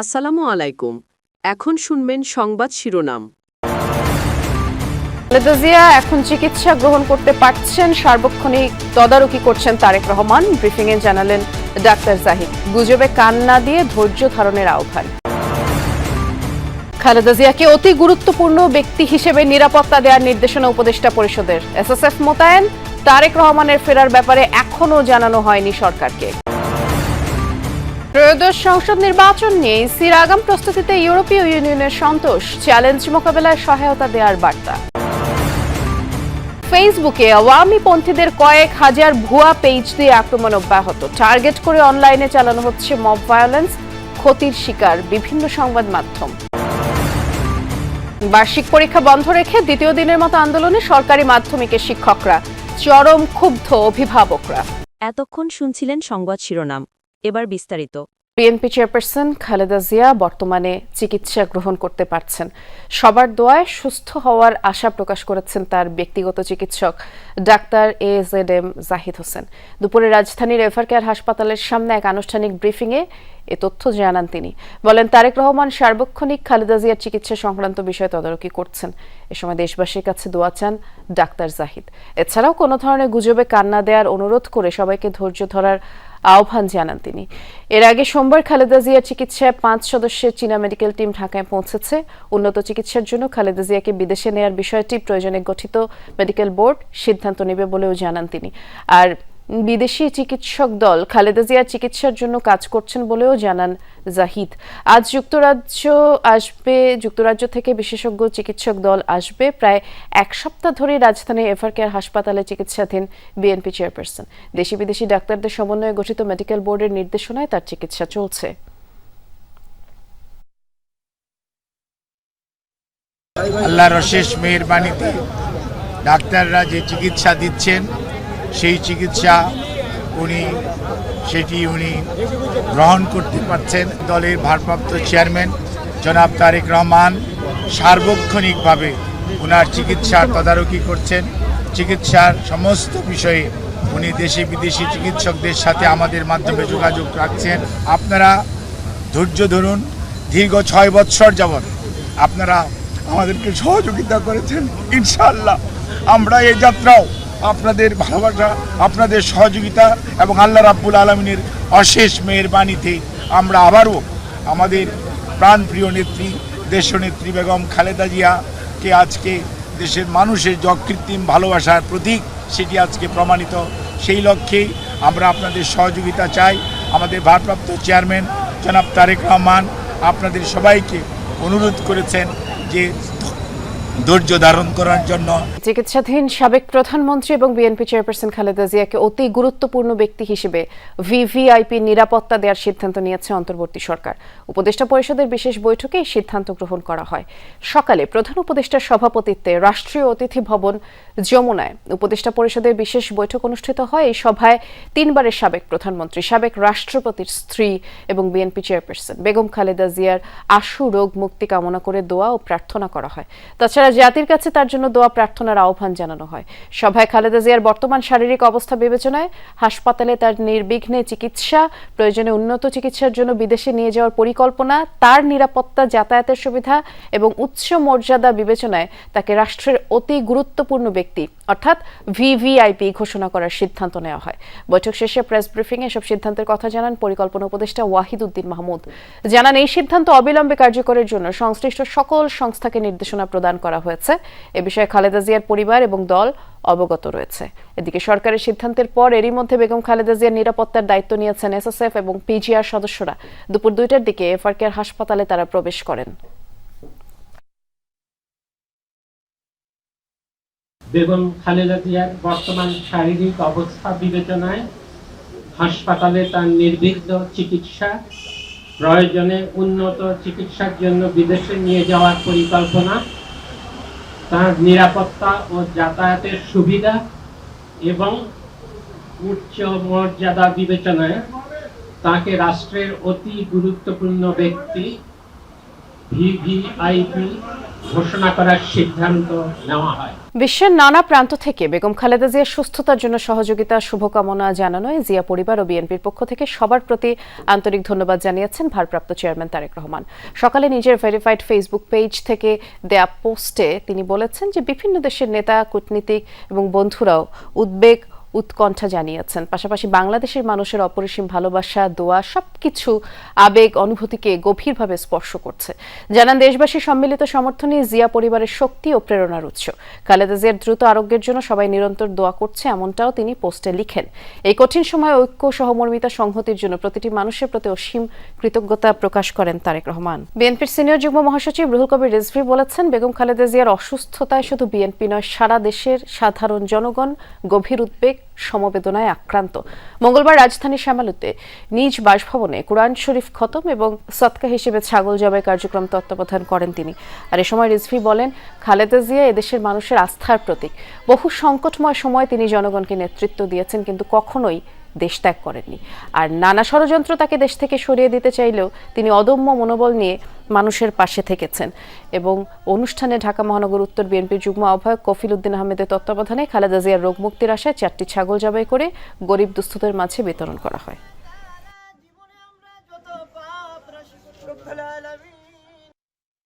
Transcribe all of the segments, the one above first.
আসসালামু আলাইকুম। এখন শুনবেন সংবাদ শিরোনাম। খালেদা জিয়া এখন চিকিৎসা গ্রহণ করতে পারছেন, সার্বক্ষণিক তদারকি করছেন তারেক রহমান। ব্রিফিংয়ে জানালেন ডাক্তার জাহিদ। গুজবে কান না দিয়ে ধৈর্য ধারণের আহ্বান। খালেদা জিয়াকে অতি গুরুত্বপূর্ণ ব্যক্তি হিসেবে নিরাপত্তা দেওয়ার নির্দেশনা উপদেষ্টা পরিষদের। এসএসএফ মোতায়েন, তারেক রহমানের ফেরার ব্যাপারে এখনও জানানো হয়নি সরকারকে। ত্রয়োদশ সংসদ নির্বাচন নিয়ে ইসির আগাম প্রস্তুতিতে ইউরোপীয় ইউনিয়নের সন্তোষ। চ্যালেঞ্জ মোকাবেলায় সহায়তা দেওয়ার বার্তা। ফেসবুকে আওয়ামী পন্থীদের কয়েক হাজার ভুয়া পেজ দিয়ে আক্রমণ অব্যাহত। টার্গেট করে অনলাইনে চালানো হচ্ছে মব ভায়োলেন্স, ক্ষতির শিকার, বিভিন্ন সংবাদ মাধ্যম। বার্ষিক পরীক্ষা বন্ধ রেখে দ্বিতীয় দিনের মতো আন্দোলনে সরকারি মাধ্যমিকের শিক্ষকরা, চরম ক্ষুব্ধ অভিভাবকরা। এতক্ষণ শুনছিলেন সংবাদ শিরোনাম। এবার বিস্তারিত। বিএনপি চেয়ারপারসন খালেদা জিয়া বর্তমানে চিকিৎসা গ্রহণ করতে পারছেন। সবার দোয়ায় সুস্থ হওয়ার আশা প্রকাশ করেছেন তার ব্যক্তিগত চিকিৎসক, doctor A Z M Zahid Hossain. দুপুরে রাজধানীর এভার কেয়ার হাসপাতালের সামনে এক আনুষ্ঠানিক ব্রিফিংয়ে এ তথ্য জানান তিনি। বলেন, তারেক রহমান সার্বক্ষণিক খালেদা জিয়ার চিকিৎসা সংক্রান্ত বিষয়ে তদারকি করছেন। এ সময় দেশবাসীর কাছে দোয়া চান ডাক্তার জাহিদ। এছাড়াও কোনো ধরনের গুজবে কান্না দেওয়ার অনুরোধ করে সবাইকে ধৈর্য ধরার আহ্বান জানান তিনি। এর আগে সোমবার খালেদা জিয়ার চিকিৎসায় পাঁচ সদস্যের চীনা মেডিকেল টিম ঢাকায় পৌঁছেছে। উন্নত চিকিৎসার জন্য খালেদা জিয়াকে বিদেশে নেয়ার বিষয়টি প্রয়োজনে গঠিত মেডিকেল বোর্ড সিদ্ধান্ত নেবে বলেও জানান তিনি। আর বিদেশি চিকিৎসক দল খালেদা জিয়ার চিকিৎসার জন্য কাজ করছেন বলেও জানান জাহিদ। আজ যুক্তরাজ্য আসবে, যুক্তরাজ্য থেকে বিশেষজ্ঞ চিকিৎসক দল আসবে। প্রায় এক সপ্তাহ ধরে রাজধানী এভার কেয়ার হাসপাতালে চিকিৎসাধীন বিএনপি চেয়ারপারসন। দেশি বিদেশি ডাক্তারদের সমন্বয়ে গঠিত মেডিকেল বোর্ডের নির্দেশনায় তার চিকিৎসা চলছে। আল্লাহর অশেষ মেহরবানিতে ডাক্তাররা যে চিকিৎসা দিচ্ছেন সেই চিকিৎসা উনি, সেটি উনি গ্রহণ করতে পারছেন দলের ভারপ্রাপ্ত চেয়ারম্যান জনাব তারেক রহমান। সার্বক্ষণিকভাবে ওনার চিকিৎসার তদারকি করছেন। চিকিৎসার সমস্ত বিষয়ে উনি দেশি বিদেশি চিকিৎসকদের সাথে আমাদের মাধ্যমে যোগাযোগ রাখছেন। আপনারা ধৈর্য ধরুন, দীর্ঘ ছয় বৎসর যাবৎ আপনারা আমাদেরকে সহযোগিতা করেছেন। ইনশাআল্লাহ, আমরা এই যাত্রাও আপনাদের ভালোবাসা, আপনাদের সহযোগিতা এবং আল্লাহ রাব্বুল আলমিনের অশেষ মেহরবানিতে আমরা আবারও আমাদের প্রাণপ্রিয় নেত্রী, দেশনেত্রী বেগম খালেদা জিয়াকে আজকে দেশের মানুষের যকৃত্রিম ভালোবাসার প্রতীক সেটি আজকে প্রমাণিত। সেই লক্ষ্যেই আমরা আপনাদের সহযোগিতা চাই। আমাদের ভারপ্রাপ্ত চেয়ারম্যান জনাব তারেক রহমান আপনাদের সবাইকে অনুরোধ করেছেন যে ধৈর্য ধারণ করার জন্য। চিকিৎসাধীন সাবেক প্রধানমন্ত্রী এবং বিএনপি চেয়ারপারসন খালেদা জিয়াকে অতি গুরুত্বপূর্ণ ব্যক্তি হিসেবে ভিভিআইপি নিরাপত্তা দেওয়ার সিদ্ধান্ত নিয়েছে অন্তর্বর্তী সরকার। উপদেষ্টা পরিষদের বিশেষ বৈঠকে এই সিদ্ধান্ত গ্রহণ করা হয়। সকালে প্রধান উপদেষ্টার সভাপতিত্বে রাষ্ট্রীয় অতিথি ভবন যমুনায় উপদেষ্টা পরিষদের বিশেষ বৈঠক অনুষ্ঠিত হয়। এই সভায় তিনবারের সাবেক প্রধানমন্ত্রী, সাবেক রাষ্ট্রপতির স্ত্রী এবং বিএনপি চেয়ারপারসন বেগম খালেদা জিয়ার আশু রোগ মুক্তি কামনা করে দোয়া ও প্রার্থনা করা হয়। তাছাড়া জাতির কাছে তার জন্য দোয়া প্রার্থনার আহ্বান জানানো হয়। সভায় খালেদা জিয়ার বর্তমান শারীরিক অবস্থা বিবেচনায় হাসপাতালে তার নির্বিঘ্নে চিকিৎসা, প্রয়োজনে উন্নত চিকিৎসার জন্য বিদেশে নিয়ে যাওয়ার পরিকল্পনা, তার নিরাপত্তা, যাতায়াতের সুবিধা এবং উচ্চ মর্যাদা বিবেচনায় তাকে রাষ্ট্রের অতি গুরুত্বপূর্ণ ব্যক্তি অর্থাৎ ভিভিআইপি ঘোষণা করার সিদ্ধান্ত নেওয়া হয়। বৈঠক শেষে প্রেস ব্রিফিংয়ে এসব সিদ্ধান্তের কথা জানান পরিকল্পনা উপদেষ্টা ওয়াহিদ উদ্দিন মাহমুদ। জানান, এই সিদ্ধান্ত অবিলম্বে কার্যকরের জন্য সংশ্লিষ্ট সকল সংস্থাকে নির্দেশনা প্রদান করা হয়েছে। এ বিষয়ে খালেদা জিয়ার পরিবার এবং দল অবগত রয়েছে। এদিকে সরকারের সিদ্ধান্তের পর এরই মধ্যে বেগম খালেদা জিয়ার নিরাপত্তার দায়িত্ব নিয়েছেন এসএসএফ এবং পিজিআর সদস্যরা। দুপুর দুইটার দিকে এফআরকের হাসপাতালে তারা প্রবেশ করেন। বেগম খালেদা জিয়ার বর্তমান শারীরিক অবস্থা বিবেচনায় হাসপাতালে তার নির্বিঘ্ন চিকিৎসা প্রয়োজনে উন্নত চিকিৎসার জন্য বিদেশে নিয়ে যাওয়ার পরিকল্পনা তার নিরাপত্তা ও যাতায়াতের সুবিধা এবং উচ্চ মর্যাদা বিবেচনায় তাকে রাষ্ট্রের অতি গুরুত্বপূর্ণ ব্যক্তি ভিভিআইপি ঘোষণা করার সিদ্ধান্ত নেওয়া হয়। বিশ্বের নানা প্রান্ত থেকে বেগম খালেদা জিয়ার সুস্থতার জন্য সহযোগিতা, শুভকামনা জানানোয় জিয়া পরিবার ও বিএনপির পক্ষ থেকে সবার প্রতি আন্তরিক ধন্যবাদ জানিয়েছেন ভারপ্রাপ্ত চেয়ারম্যান তারেক রহমান। সকালে নিজের ভেরিফাইড ফেসবুক পেজ থেকে দেয়া পোস্টে তিনি বলেছেন যে, বিভিন্ন দেশের নেতা, কূটনীতিক এবং বন্ধুরাও উদ্বেগ উৎকণ্ঠা জানিয়েছেন। পাশাপাশি বাংলাদেশের মানুষের অপরিসীম ভালোবাসা, দোয়া সবকিছু আবেগ, অনুভূতিকে গভীরভাবে স্পর্শ করছে। জানান দেশবাসীর সম্মিলিত সমর্থনই জিয়া পরিবারের শক্তি ও প্রেরণার উৎস। খালেদা জিয়ার দ্রুত আরোগ্যের জন্য সবাই নিরন্তর দোয়া করছে, এমনটাও তিনি পোস্টে লিখেন। এই কঠিন সময় ঐক্য সহমর্মিতা সংহতির জন্য প্রতিটি মানুষের প্রতি অসীম কৃতজ্ঞতা প্রকাশ করেন তারেক রহমান। বিএনপির সিনিয়র যুগ্ম মহাসচিব রুহুল কবির রিজভি বলেছেন, বেগম খালেদা জিয়ার অসুস্থতায় শুধু বিএনপি নয়, সারা দেশের সাধারণ জনগণ গভীর উদ্বেগ সমবেদনায় আক্রান্ত। মঙ্গলবার রাজধানীর শ্যামালুতে নিজ বাসভবনে কোরআন শরীফ খতম এবং সৎকা হিসেবে ছাগল জবাই কার্যক্রম তত্ত্বাবধান করেন তিনি। আর এ সময় রিজভি বলেন, খালেদা জিয়া এদেশের মানুষের আস্থার প্রতীক। বহু সংকটময় সময় তিনি জনগণকে নেতৃত্ব দিয়েছেন, কিন্তু কখনোই দেশ ত্যাগ করেননি। আর নানা ষড়যন্ত্র তাকে দেশ থেকে সরিয়ে দিতে চাইলেও তিনি অদম্য মনোবল নিয়ে মানুষের পাশে থেকেছেন। এবং অনুষ্ঠানে ঢাকা মহানগর উত্তর বিএনপির যুগ্ম আহ্বায়ক কফিল উদ্দিন আহমেদের তত্ত্বাবধানে খালেদা জিয়ার রোগ মুক্তির আশায় চারটি ছাগল জবাই করে গরিব দুস্থদের মাঝে বিতরণ করা হয়।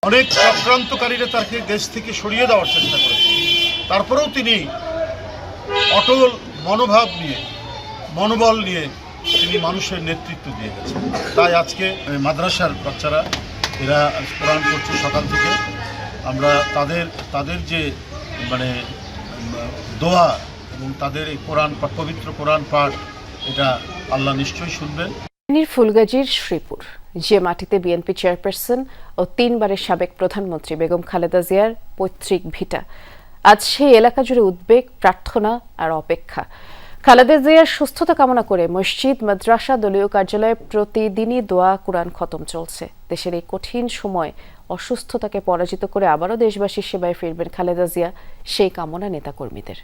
অনেক চক্রান্তকারীরা তাকে দেশ থেকে সরিয়ে দেওয়ার চেষ্টা করেছে। তারপরেও তিনি অটল মনোভাব নিয়ে মনোবল নিয়ে তিনি মানুষের নেতৃত্ব দিয়ে গেছেন। তাই আজকে মাদ্রাসার বাচ্চারা, এরা কোরআন করছে সকাল থেকে। আমরা তাদের তাদের যে মানে দোয়া এবং তাদের এই কোরআন পবিত্র কোরআন পাঠ, এটা আল্লাহ নিশ্চয়ই শুনবেন। ফুলগাজীর শ্রীপুর, যে মাটিতে বিএনপি চেয়ারপারসন ও তিনবারের সাবেক প্রধানমন্ত্রী বেগম খালেদা জিয়ার পৈতৃক ভিটা। আজ সেই এলাকা জুড়ে উদ্বেগ, প্রার্থনা আর অপেক্ষা। খালেদা জিয়ার সুস্থতা কামনা করে মসজিদ, মাদ্রাসা, দলীয় কার্যালয়ে প্রতিদিনই দোয়া, কোরআন খতম চলছে। দেশের এই কঠিন সময় অসুস্থতাকে পরাজিত করে আবারও দেশবাসীর সেবায় ফিরবেন খালেদা জিয়া, সেই কামনা নেতাকর্মীদের।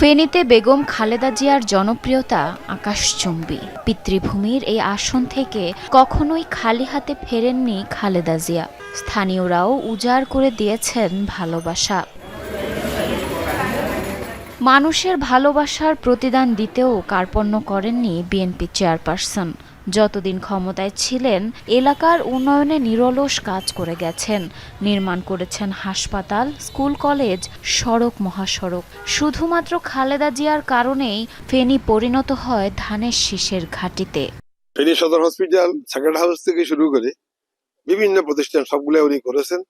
ফেনীতে বেগম খালেদা জিয়ার জনপ্রিয়তা আকাশচুম্বী। পিতৃভূমির এই আসন থেকে কখনোই খালি হাতে ফেরেননি খালেদা জিয়া। স্থানীয়রাও উজাড় করে দিয়েছেন ভালোবাসা। মানুষের ভালোবাসার প্রতিদান দিতেও কার্পণ্য করেননি বিএনপি চেয়ারপারসন। যতদিন ক্ষমতায় ছিলেন, এলাকার উন্নয়নে নিরলস কাজ করে গেছেন। নির্মাণ করেছেন হাসপাতাল, স্কুল কলেজ, সড়ক মহাসড়ক। শুধুমাত্র খালেদা জিয়ার কারণেই ফেনী পরিণত হয় ধানের শীষের ঘাটিতে। ফেনী সদর হসপিটাল সেকেন্ড হাউস থেকে শুরু করে বিভিন্ন প্রতিষ্ঠান সবগুলো উনি করেছেন।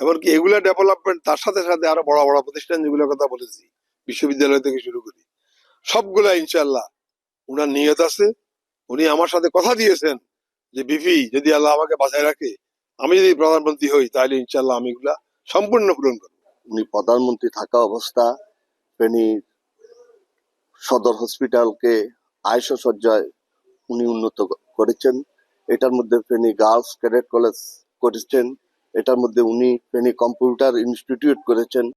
এমনকি এগুলা ডেভেলপমেন্ট তার সাথে সাথে আরও বড় বড় প্রতিষ্ঠান যেগুলোর কথা বলেছি। বিশ্ববিদ্যালয় থেকে শুরু করি। সবগুলা ইনশাল্লাহ উনার নিয়ত আছে। উনি আমার সাথে কথা দিয়েছেন যে বিপি যদি আল্লাহ আমাকে বাঁচায় রাখে, আমি যদি প্রধানমন্ত্রী হই, তাহলে ইনশাল্লাহ আমি এগুলা সম্পূর্ণ পূরণ করব। উনি প্রধানমন্ত্রী থাকা অবস্থা ফেনীর সদর হসপিটালকে আয়সা সজ্জায় উনি উন্নত করেছেন। এটার মধ্যে ফেনী গার্লস ক্যাডেট কলেজ করেছেন। এটার মধ্যে উনি ফেনী কম্পিউটার ইনস্টিটিউট করেছেন।